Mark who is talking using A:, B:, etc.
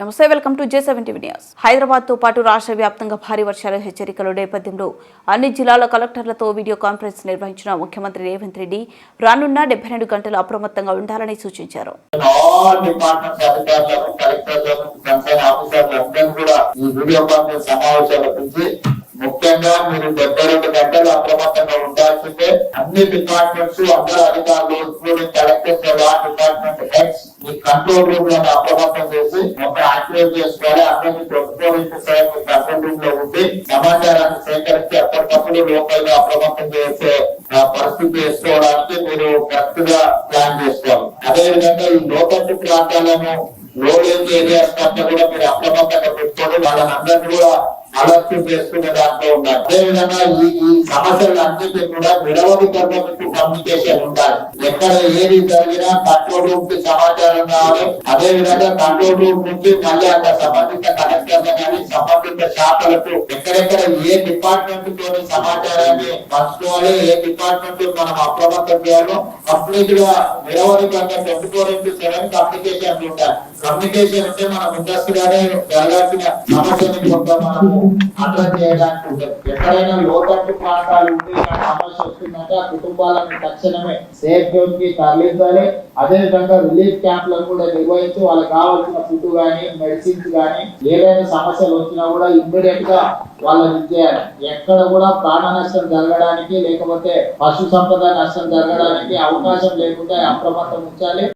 A: నమస్తే welcome to J seven TV news. హైదరాబాద్తో పాటు రాష్ట్ర వ్యాప్తంగా భారీ వర్షాల హెచ్చరికల నేపథ్యంలో అన్ని జిల్లాల కలెక్టర్లతో వీడియో కాన్ఫరెన్స్ నిర్వహించిన ముఖ్యమంత్రి రేవంత్ రెడ్డి రానున్న డెబ్బై రెండు గంటలు అప్రమత్తంగా ఉండాలని సూచించారు.
B: ముఖ్యంగా మీరు డెబ్బై రెండు గంటలు అప్రమత్తంగా ఉండాల్సిందే. అన్ని డిపార్ట్మెంట్స్ అందరూ అధికారులు ఇంక్లూడింగ్ కలెక్టర్స్ డిపార్ట్మెంట్ హెడ్స్ మీ కంట్రోల్ రూమ్లో అప్రమత్తం మొత్తం యాక్టివేట్ చేసుకోవాలి. అందరినీ ట్వంటీ సేవకు కంట్రోల్ రూమ్లో ఉండి సమాచారాన్ని సేకరించి అప్పటికప్పుడు లోకల్గా అప్రమత్తం చేసే పరిస్థితి చేసుకోవడానికి మీరు కరెక్ట్గా ప్లాన్ చేసుకోవాలి. అదే విధంగా ఈ లోకల్ ప్రాంతాలను లోడింగ్ ఏరియాస్ కంటే కూడా మీరు అప్రమత్తంగా పెట్టుకోండి వాళ్ళని కూడా అలర్ట్ చేసుకునే దాంట్లో ఉండాలి అదేవిధంగా ఈ ఈ సమస్యలు అన్నిటి కూడా నిరవధికరణకు కమ్యూనికేషన్ ఉండాలి. ఎక్కడ ఏది జరిగినా కంట్రోల్ రూమ్కి సమాచారం కావాలి అదేవిధంగా కంట్రోల్ రూమ్ నుంచి మళ్ళీ అక్కడ సంబంధిత కనెక్ట్ సంబంధిత ఎక్కడెక్కడ ఏ డిపార్ట్మెంట్ తోని సమాచారాన్ని పంచుకోవాలి ఏ డిపార్ట్మెంట్ మనం అప్రమత్తం చేయాలో కంప్లీట్గా నిరవధికంగా twenty four into seven communication ఉండాలి కమ్యూనికేషన్ అంటే మన ముందస్తుగానే జరగాల్సిన సమస్యని కొంత మనము అడ్రస్ చేయడానికి ఉంటుంది. ఎక్కడైనా లోతట్టు ప్రాంతాలు సమస్య వస్తుందంటే ఆ కుటుంబాలను తక్షణమే సేఫ్ జోన్కి తరలించాలి. అదే విధంగా రిలీఫ్ క్యాంప్లను కూడా నిర్వహించి వాళ్ళకి కావాల్సిన ఫుడ్ గానీ మెడిసిన్స్ గానీ ఏదైనా సమస్యలు వచ్చినా కూడా ఇమ్మీడియట్గా వాళ్ళని ఇచ్చేయాలి ఎక్కడ కూడా ప్రాణ నష్టం జరగడానికి లేకపోతే పశు సంపద నష్టం జరగడానికి అవకాశం లేకుండా అప్రమత్తం ఉంచాలి.